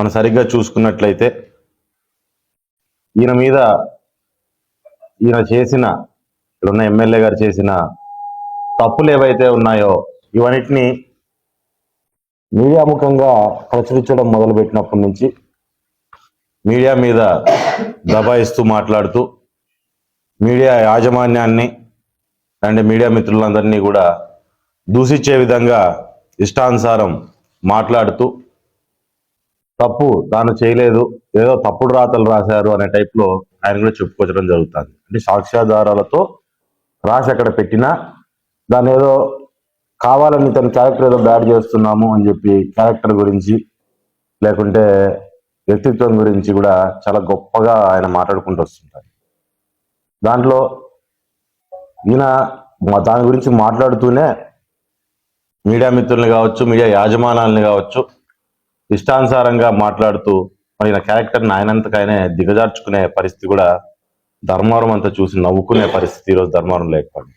మనం సరిగ్గా చూసుకున్నట్లయితే ఈయన మీద ఈయన చేసిన ఇక్కడున్న ఎమ్మెల్యే గారు చేసిన తప్పులు ఏవైతే ఉన్నాయో ఇవన్నిటిని మీడియా ముఖంగా ప్రచురించడం మొదలుపెట్టినప్పటి నుంచి మీడియా మీద దబాయిస్తూ మాట్లాడుతూ మీడియా యాజమాన్యాన్ని అండ్ మీడియా మిత్రులందరినీ కూడా దూషించే విధంగా ఇష్టానుసారం మాట్లాడుతూ తప్పు తాను చేయలేదు ఏదో తప్పుడు రాతలు రాశారు అనే టైప్లో ఆయన కూడా చెప్పుకోవడం జరుగుతుంది. అంటే సాక్ష్యాధారాలతో రాసి అక్కడ పెట్టినా దాని ఏదో కావాలని తన క్యారెక్టర్ ఏదో బ్యాడ్ చేస్తున్నాము అని చెప్పి క్యారెక్టర్ గురించి లేకుంటే వ్యక్తిత్వం గురించి కూడా చాలా గొప్పగా ఆయన మాట్లాడుకుంటూ వస్తుంటారు. దాంట్లో ఈయన దాని గురించి మాట్లాడుతూనే మీడియా మిత్రుల్ని కావచ్చు మీడియా యాజమానాలని కావచ్చు ఇష్టానుసారంగా మాట్లాడుతూ మరి క్యారెక్టర్ని ఆయనంతకైనా దిగజార్చుకునే పరిస్థితి కూడా ధర్మవరం అంతా చూసి నవ్వుకునే పరిస్థితి ఈరోజు ధర్మవరం లేకపోయింది.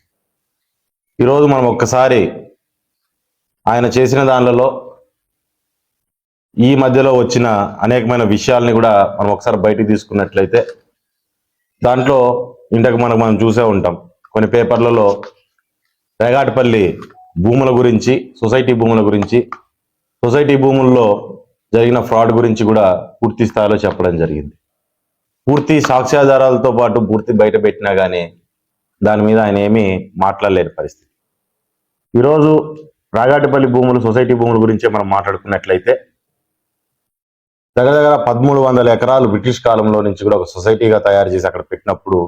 ఈరోజు మనం ఒక్కసారి ఆయన చేసిన దానిలలో ఈ మధ్యలో వచ్చిన అనేకమైన విషయాల్ని కూడా మనం ఒకసారి బయటికి తీసుకున్నట్లయితే దాంట్లో ఇంతకు మనకు మనం చూసే ఉంటాం. కొన్ని పేపర్లలో రేగాటిపల్లి భూముల గురించి సొసైటీ భూముల గురించి సొసైటీ భూముల్లో జరిగిన ఫ్రాడ్ గురించి కూడా పూర్తి స్థాయిలో చెప్పడం జరిగింది. పూర్తి సాక్ష్యాధారాలతో పాటు పూర్తి బయట పెట్టినా కానీ దాని మీద ఆయన ఏమీ మాట్లాడలేని పరిస్థితి. ఈరోజు రాగాటిపల్లి భూములు సొసైటీ భూముల గురించే మనం మాట్లాడుకున్నట్లయితే దగ్గర దగ్గర పదమూడు వందల ఎకరాలు బ్రిటిష్ కాలంలో నుంచి కూడా ఒక సొసైటీగా తయారు చేసి అక్కడ పెట్టినప్పుడు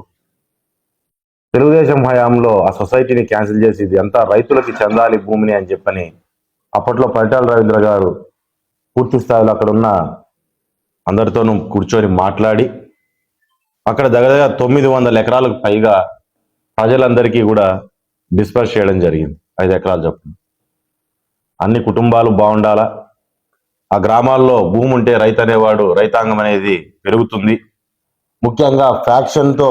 తెలుగుదేశం హయాంలో ఆ సొసైటీని క్యాన్సిల్ చేసి ఇది అంతా రైతులకి చెందాలి భూమిని అని చెప్పని అప్పట్లో పరిటాల రవీంద్ర గారు పూర్తి స్థాయిలో అక్కడ ఉన్న అందరితోనూ కూర్చొని మాట్లాడి అక్కడ దగ్గర తొమ్మిది వందల ఎకరాలకు పైగా ప్రజలందరికీ కూడా డిస్పర్స్ చేయడం జరిగింది. ఐదు ఎకరాలు చొప్పున. అన్ని కుటుంబాలు బాగుండాలా? ఆ గ్రామాల్లో భూమి ఉంటే రైతు అనేవాడు రైతాంగం అనేది పెరుగుతుంది. ముఖ్యంగా ఫ్యాక్షన్తో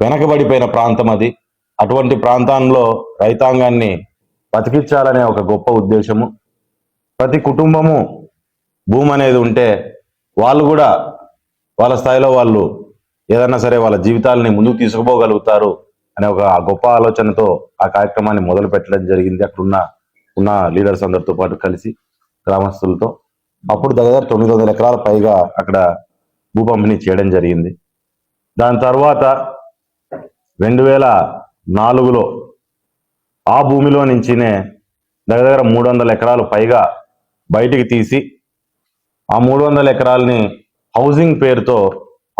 వెనకబడిపోయిన ప్రాంతం అది. అటువంటి ప్రాంతాల్లో రైతాంగాన్ని బతికించాలనే ఒక గొప్ప ఉద్దేశము. ప్రతి కుటుంబము భూమి అనేది ఉంటే వాళ్ళు కూడా వాళ్ళ స్థాయిలో వాళ్ళు ఏదన్నా సరే వాళ్ళ జీవితాలని ముందుకు తీసుకుపోగలుగుతారు అనే ఒక గొప్ప ఆలోచనతో ఆ కార్యక్రమాన్ని మొదలు పెట్టడం జరిగింది. అక్కడున్న ఉన్న లీడర్స్ అందరితో పాటు కలిసి గ్రామస్తులతో. అప్పుడు దగ్గర తొమ్మిది వందల ఎకరాల పైగా అక్కడ భూ పంపిణీ చేయడం జరిగింది. దాని తర్వాత రెండు వేల నాలుగులో ఆ భూమిలో నుంచినే దగ్గర దగ్గర మూడు వందల ఎకరాలు పైగా బయటికి తీసి ఆ మూడు వందల ఎకరాలని హౌసింగ్ పేరుతో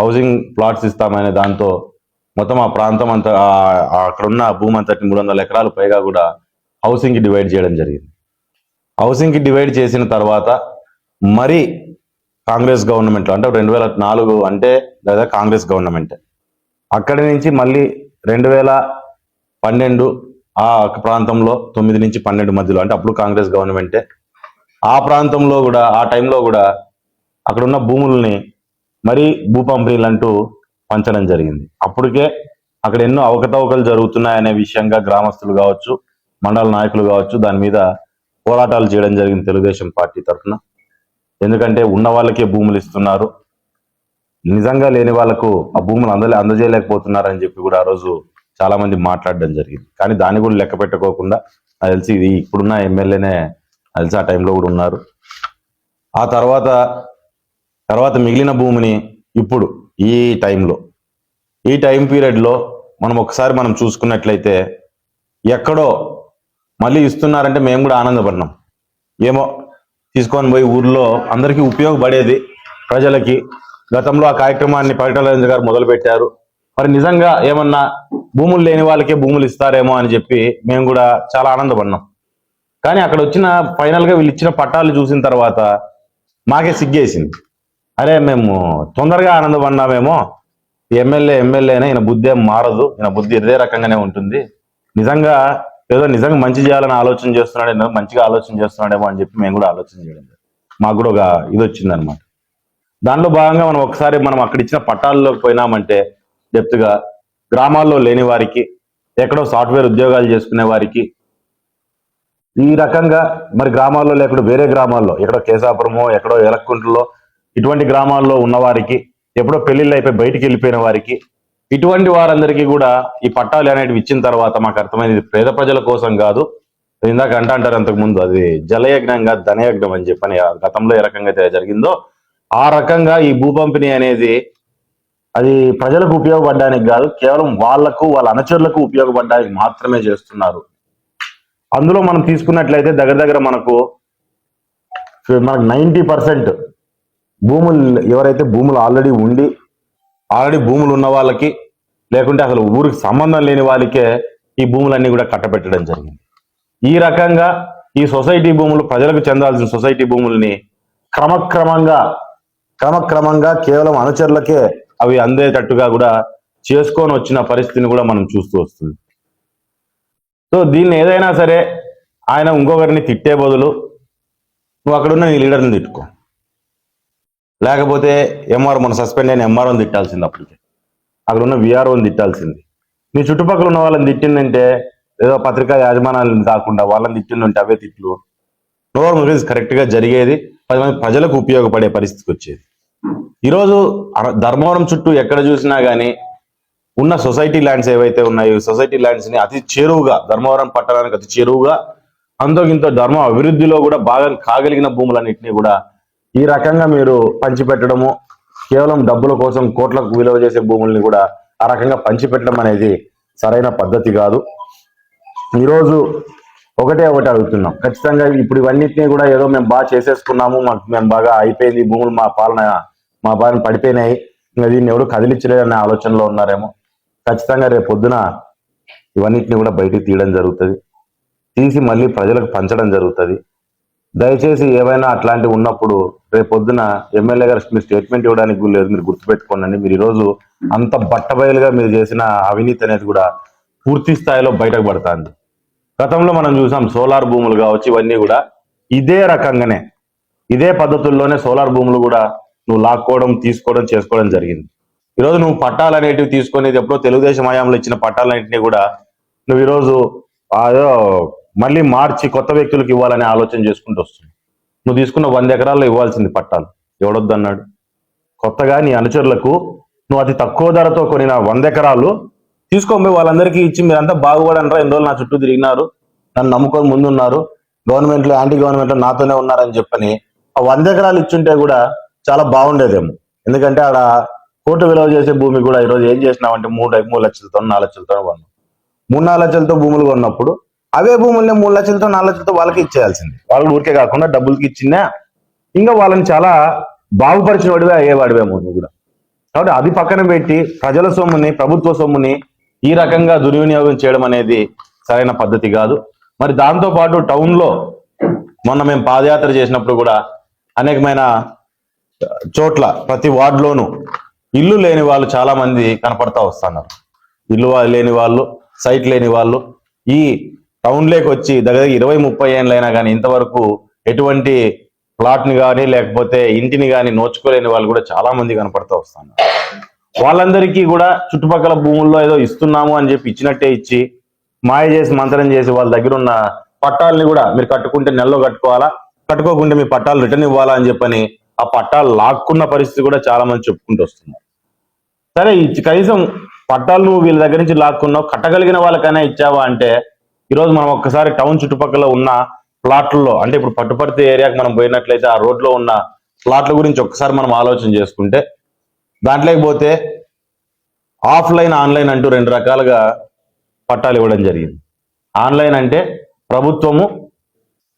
హౌసింగ్ ప్లాట్స్ ఇస్తామనే దాంతో మొత్తం ఆ ప్రాంతం అంతా అక్కడున్న భూమి అంతటి మూడు వందల ఎకరాలు పైగా కూడా హౌసింగ్కి డివైడ్ చేయడం జరిగింది. హౌసింగ్కి డివైడ్ చేసిన తర్వాత మరి కాంగ్రెస్ గవర్నమెంట్ అంటే రెండు వేల నాలుగు అంటే లేదా కాంగ్రెస్ గవర్నమెంట్. అక్కడి నుంచి మళ్ళీ రెండు వేల పన్నెండు ఆ ప్రాంతంలో తొమ్మిది నుంచి పన్నెండు మధ్యలో అంటే అప్పుడు కాంగ్రెస్ గవర్నమెంటే ఆ ప్రాంతంలో కూడా ఆ టైంలో కూడా అక్కడ ఉన్న భూముల్ని మరీ భూ పంపిణీలు అంటూ పంచడం జరిగింది. అప్పటికే అక్కడ ఎన్నో అవకతవకలు జరుగుతున్నాయనే విషయంగా గ్రామస్తులు కావచ్చు మండల నాయకులు కావచ్చు దాని మీద పోరాటాలు చేయడం జరిగింది తెలుగుదేశం పార్టీ తరఫున. ఎందుకంటే ఉన్న వాళ్ళకే భూములు ఇస్తున్నారు. నిజంగా లేని వాళ్ళకు ఆ భూములు అందలే అందజేయలేకపోతున్నారని చెప్పి కూడా ఆ రోజు చాలా మంది మాట్లాడడం జరిగింది. కానీ దాన్ని కూడా లెక్క పెట్టుకోకుండా నాకు తెలిసి ఇది ఇప్పుడున్న ఎమ్మెల్యేనే తెలిసి ఆ టైంలో కూడా ఉన్నారు. ఆ తర్వాత తర్వాత మిగిలిన భూమిని ఇప్పుడు ఈ టైంలో. ఈ టైం పీరియడ్లో మనం ఒకసారి మనం చూసుకున్నట్లయితే ఎక్కడో మళ్ళీ ఇస్తున్నారంటే మేము కూడా ఆనందపడినాం ఏమో తీసుకొని పోయి ఊర్లో అందరికీ ఉపయోగపడేది ప్రజలకి. గతంలో ఆ కార్యక్రమాన్ని పరిటాల గారు మొదలుపెట్టారు. మరి నిజంగా ఏమన్నా భూములు లేని వాళ్ళకే భూములు ఇస్తారేమో అని చెప్పి మేము కూడా చాలా ఆనందపడినాం కానీ అక్కడ వచ్చిన ఫైనల్గా వీళ్ళు ఇచ్చిన పట్టాలు చూసిన తర్వాత మాకే సిగ్గేసింది. అరే మేము తొందరగా ఆనందపడినామేమో. ఎమ్మెల్యే ఎమ్మెల్యేనే ఈయన బుద్ధి ఏం మారదు. ఈయన బుద్ధి ఇదే రకంగానే ఉంటుంది. నిజంగా ఏదో నిజంగా మంచి చేయాలని ఆలోచన చేస్తున్నాడేమో మంచిగా ఆలోచన చేస్తున్నాడేమో అని చెప్పి మేము కూడా ఆలోచన చేయడం మాకు కూడా ఒక ఇది వచ్చింది అనమాట దానిలో భాగంగా మనం ఒకసారి మనం అక్కడ ఇచ్చిన పట్టాల్లోకి పోయినామంటే డెప్త్గా గ్రామాల్లో లేని వారికి ఎక్కడో సాఫ్ట్వేర్ ఉద్యోగాలు చేసుకునే వారికి ఈ రకంగా మరి గ్రామాల్లో లేకుండా వేరే గ్రామాల్లో ఎక్కడో కేశాపురమో ఎక్కడో ఎలక్కుంట్లో ఇటువంటి గ్రామాల్లో ఉన్నవారికి ఎప్పుడో పెళ్ళిళ్ళు అయిపోయి బయటికి వెళ్ళిపోయిన వారికి ఇటువంటి వారందరికీ కూడా ఈ పట్టాలు అనేటివి ఇచ్చిన తర్వాత మాకు అర్థమైంది పేద ప్రజల కోసం కాదు. ఇందాక అంట అంటారు అంతకు ముందు అది జలయజ్ఞంగా ధనయజ్ఞం అని చెప్పని ఆ గతంలో ఏ రకంగా అయితే జరిగిందో ఆ రకంగా ఈ భూపంపిణీ అనేది అది ప్రజలకు ఉపయోగపడడానికి కాదు కేవలం వాళ్ళకు వాళ్ళ అనుచరులకు ఉపయోగపడడానికి మాత్రమే చేస్తున్నారు. అందులో మనం తీసుకున్నట్లయితే దగ్గర దగ్గర మనకు మనకు నైంటీ పర్సెంట్ భూములు ఎవరైతే భూములు ఆల్రెడీ ఉండి ఆల్రెడీ భూములు ఉన్న వాళ్ళకి లేకుంటే అసలు ఊరికి సంబంధం లేని వాళ్ళకే ఈ భూములన్నీ కూడా కట్టబెట్టడం జరిగింది. ఈ రకంగా ఈ సొసైటీ భూములు ప్రజలకు చెందాల్సిన సొసైటీ భూముల్ని క్రమక్రమంగా క్రమక్రమంగా కేవలం అనుచరులకే అవి అందేటట్టుగా కూడా చేసుకొని వచ్చిన పరిస్థితిని కూడా మనం చూస్తూ వస్తుంది సో దీన్ని ఏదైనా సరే ఆయన ఇంకొకరిని తిట్టే బదులు నువ్వు అక్కడున్న నీ లీడర్ని తిట్టుకో. లేకపోతే ఎంఆర్ మన సస్పెండ్ అయిన ఎంఆర్ఓని తిట్టాల్సింది అప్పటికే. అక్కడున్న విఆర్ఓని తిట్టాల్సింది. నీ చుట్టుపక్కల ఉన్న వాళ్ళని తిట్టిందంటే ఏదో పత్రికా యాజమాన్యాలను కాకుండా వాళ్ళని తిట్టిందంటే అవే తిట్లు. నోర్ మూవీస్ కరెక్ట్ జరిగేది పది మంది ప్రజలకు ఉపయోగపడే పరిస్థితికి వచ్చేది. ఈరోజు ధర్మవరం చుట్టూ ఎక్కడ చూసినా కానీ ఉన్న సొసైటీ ల్యాండ్స్ ఏవైతే ఉన్నాయో సొసైటీ ల్యాండ్స్ని అతి చేరువుగా ధర్మవరం పట్టణానికి అతి చేరువుగా అంతో ధర్మ అభివృద్ధిలో కూడా భాగం కాగలిగిన భూములన్నింటినీ కూడా ఈ రకంగా మీరు పంచిపెట్టడము కేవలం డబ్బుల కోసం కోట్లకు విలువ చేసే భూముల్ని కూడా ఆ రకంగా పంచిపెట్టడం అనేది సరైన పద్ధతి కాదు. ఈరోజు ఒకటే ఒకటి అడుగుతున్నాం. ఖచ్చితంగా ఇప్పుడు ఇవన్నిటిని కూడా ఏదో మేము బాగా చేసేసుకున్నాము మాకు మేము బాగా అయిపోయింది భూములు మా పాలన మా పాలన పడిపోయినాయి ఇంకా దీన్ని ఎవరు కదిలించలేదనే ఆలోచనలో ఉన్నారేమో. ఖచ్చితంగా రేపు పొద్దున ఇవన్నిటిని కూడా బయటికి తీయడం జరుగుతుంది. తీసి మళ్ళీ ప్రజలకు పంచడం జరుగుతుంది. దయచేసి ఏవైనా అట్లాంటివి ఉన్నప్పుడు రేపు పొద్దున ఎమ్మెల్యే గారు మీరు స్టేట్మెంట్ ఇవ్వడానికి కూడా లేదు మీరు గుర్తుపెట్టుకోనండి. మీరు ఈరోజు అంత బట్టబయలుగా మీరు చేసిన అవినీతి అనేది కూడా పూర్తి స్థాయిలో బయటకు పడుతుంది. గతంలో మనం చూసాం సోలార్ భూములు కావచ్చు ఇవన్నీ కూడా ఇదే రకంగానే ఇదే పద్ధతుల్లోనే సోలార్ భూములు కూడా నువ్వు లాక్కోవడం తీసుకోవడం చేసుకోవడం జరిగింది. ఈరోజు నువ్వు పట్టాలు అనేటివి తీసుకునేది ఎప్పుడో తెలుగుదేశం హయాంలో ఇచ్చిన పట్టాలన్నింటినీ కూడా నువ్వు ఈరోజు అదో మళ్ళీ మార్చి కొత్త వ్యక్తులకు ఇవ్వాలనే ఆలోచన చేసుకుంటూ వస్తుంది నువ్వు తీసుకున్న వంద ఎకరాల్లో ఇవ్వాల్సింది పట్టాలు. ఎవడొద్దన్నాడు? కొత్తగా నీ అనుచరులకు నువ్వు అతి తక్కువ ధరతో కొనిన వంద ఎకరాలు తీసుకోబోయి వాళ్ళందరికీ ఇచ్చి మీరంతా బాగుపడనరా ఎన్ని రోజులు నా చుట్టూ తిరిగినారు నన్ను నమ్ముకొని ముందున్నారు గవర్నమెంట్లో యాంటీ గవర్నమెంట్లో నాతోనే ఉన్నారని చెప్పని ఆ వంద ఎకరాలు ఇచ్చుంటే కూడా చాలా బాగుండేదేమో. ఎందుకంటే ఆడ కోట విలువ చేసే భూమి కూడా ఈరోజు ఏం చేసినామంటే మూడు మూడు లక్షలతో నాలుగు లక్షలతో కొన్నాం. మూడు నాలుగు లక్షలతో భూములు కొన్నప్పుడు అవే భూముల్ని మూడు లక్షలతో నాలుగు లక్షలతో వాళ్ళకి ఇచ్చేయాల్సింది. వాళ్ళు ఊరికే కాకుండా డబ్బులకి ఇచ్చినా ఇంకా వాళ్ళని చాలా బాగుపరిచిన వాడివే అయ్యేవాడివే నువ్వు కూడా. కాబట్టి అది పక్కన పెట్టి ప్రజల సొమ్ముని ప్రభుత్వ సొమ్ముని ఈ రకంగా దుర్వినియోగం చేయడం అనేది సరైన పద్ధతి కాదు. మరి దాంతో పాటు మొన్న మేము పాదయాత్ర చేసినప్పుడు కూడా అనేకమైన చోట్ల ప్రతి వార్డులోనూ ఇల్లు లేని వాళ్ళు చాలా మంది కనపడతా వస్తున్నారు. ఇల్లు లేని వాళ్ళు సైట్ లేని వాళ్ళు ఈ టౌన్లోకి వచ్చి దగ్గర ఇరవై ముప్పై ఏళ్ళైనా కానీ ఇంతవరకు ఎటువంటి ప్లాట్ని కానీ లేకపోతే ఇంటిని కానీ నోచుకోలేని వాళ్ళు కూడా చాలా మంది కనపడతా వస్తున్నారు. వాళ్ళందరికీ కూడా చుట్టుపక్కల భూముల్లో ఏదో ఇస్తున్నాము అని చెప్పి ఇచ్చినట్టే ఇచ్చి మాయ చేసి మంత్రం చేసి వాళ్ళ దగ్గర ఉన్న పట్టాలని కూడా మీరు కట్టుకుంటే నెలలో కట్టుకోవాలా? కట్టుకోకుంటే మీ పట్టాలు రిటర్న్ ఇవ్వాలా అని చెప్పని ఆ పట్టాలు లాక్కున్న పరిస్థితి కూడా చాలా మంది చెప్పుకుంటూ వస్తున్నారు. సరే కనీసం పట్టాలు నువ్వు వీళ్ళ దగ్గర నుంచి లాక్కున్నావు కట్టగలిగిన వాళ్ళకైనా ఇచ్చావా అంటే ఈరోజు మనం ఒక్కసారి టౌన్ చుట్టుపక్కల ఉన్న ప్లాట్లలో అంటే ఇప్పుడు పట్టుపర్తి ఏరియాకి మనం పోయినట్లయితే ఆ రోడ్లో ఉన్న ప్లాట్ల గురించి ఒక్కసారి మనం ఆలోచన చేసుకుంటే దాంట్లోకి పోతే ఆఫ్లైన్ ఆన్లైన్ అంటూ రెండు రకాలుగా పట్టాలు ఇవ్వడం జరిగింది. ఆన్లైన్ అంటే ప్రభుత్వము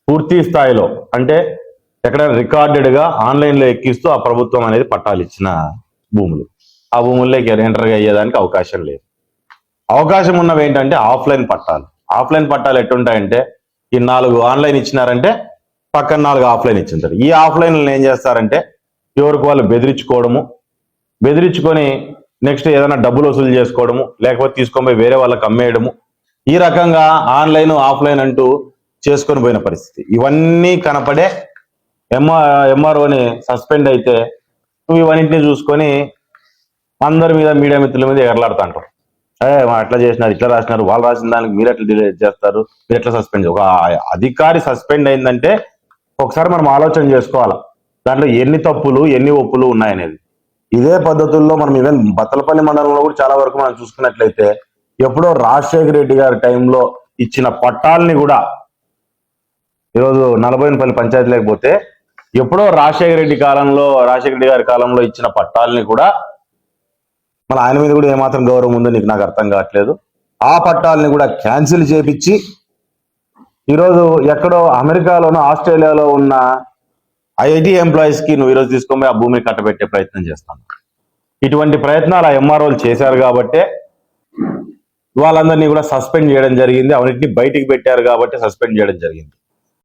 పూర్తి స్థాయిలో అంటే ఎక్కడైనా రికార్డెడ్గా ఆన్లైన్లో ఎక్కిస్తూ ఆ ప్రభుత్వం అనేది పట్టాలు ఇచ్చిన భూములు. ఆ భూముల్లోకి ఎంటర్గా అయ్యేదానికి అవకాశం లేదు. అవకాశం ఉన్నవి ఏంటంటే ఆఫ్లైన్ పట్టాలు. ఆఫ్లైన్ పట్టాలు ఎట్టుంటాయంటే ఈ నాలుగు ఆన్లైన్ ఇచ్చినారంటే పక్కన నాలుగు ఆఫ్లైన్ ఇచ్చింటారు. ఈ ఆఫ్లైన్లను ఏం చేస్తారంటే ఎవరికి వాళ్ళు బెదిరించుకోవడము బెదిరించుకొని నెక్స్ట్ ఏదైనా డబ్బులు వసూలు చేసుకోవడము లేకపోతే తీసుకొని పోయి వేరే వాళ్ళకి అమ్మేయడము. ఈ రకంగా ఆన్లైన్ ఆఫ్లైన్ అంటూ చేసుకొని పోయిన పరిస్థితి. ఇవన్నీ కనపడే ఎంఆర్ ఎంఆర్ఓని సస్పెండ్ అయితే నువ్వు ఇవన్నింటినీ చూసుకొని అందరి మీద మీడియా మిత్రుల మీద ఎగరలాడుతుంటారు. ఏ అట్లా చేసినారు ఇట్లా రాసినారు వాళ్ళు రాసిన దానికి మీరు ఎట్లా డిలే చేస్తారు మీరు ఎట్లా సస్పెండ్ ఒక అధికారి సస్పెండ్ అయిందంటే ఒకసారి మనం ఆలోచన చేసుకోవాలి? దాంట్లో ఎన్ని తప్పులు ఎన్ని ఒప్పులు ఉన్నాయనేది. ఇదే పద్ధతుల్లో మనం ఈవెన్ బత్తలపల్లి మండలంలో కూడా చాలా వరకు మనం చూసుకున్నట్లయితే ఎప్పుడో రాజశేఖర రెడ్డి గారి టైంలో ఇచ్చిన పట్టాలని కూడా ఈరోజు నలభైనపల్లి పంచాయతీ లేకపోతే ఎప్పుడో రాజశేఖర రెడ్డి కాలంలో రాజశేఖర రెడ్డి గారి కాలంలో ఇచ్చిన పట్టాలని కూడా మన ఆయన మీద కూడా ఏమాత్రం గౌరవం ఉందో నీకు నాకు అర్థం కావట్లేదు. ఆ పట్టాలని కూడా క్యాన్సిల్ చేపించి ఈరోజు ఎక్కడో అమెరికాలోనో ఆస్ట్రేలియాలో ఉన్న ఐఐటి ఎంప్లాయీస్కి నువ్వు ఈరోజు తీసుకొని ఆ భూమిని కట్టబెట్టే ప్రయత్నం చేస్తాను. ఇటువంటి ప్రయత్నాలు ఆ ఎంఆర్ఓలు చేశారు కాబట్టే వాళ్ళందరినీ కూడా సస్పెండ్ చేయడం జరిగింది. అవన్నింటినీ బయటికి పెట్టారు కాబట్టి సస్పెండ్ చేయడం జరిగింది.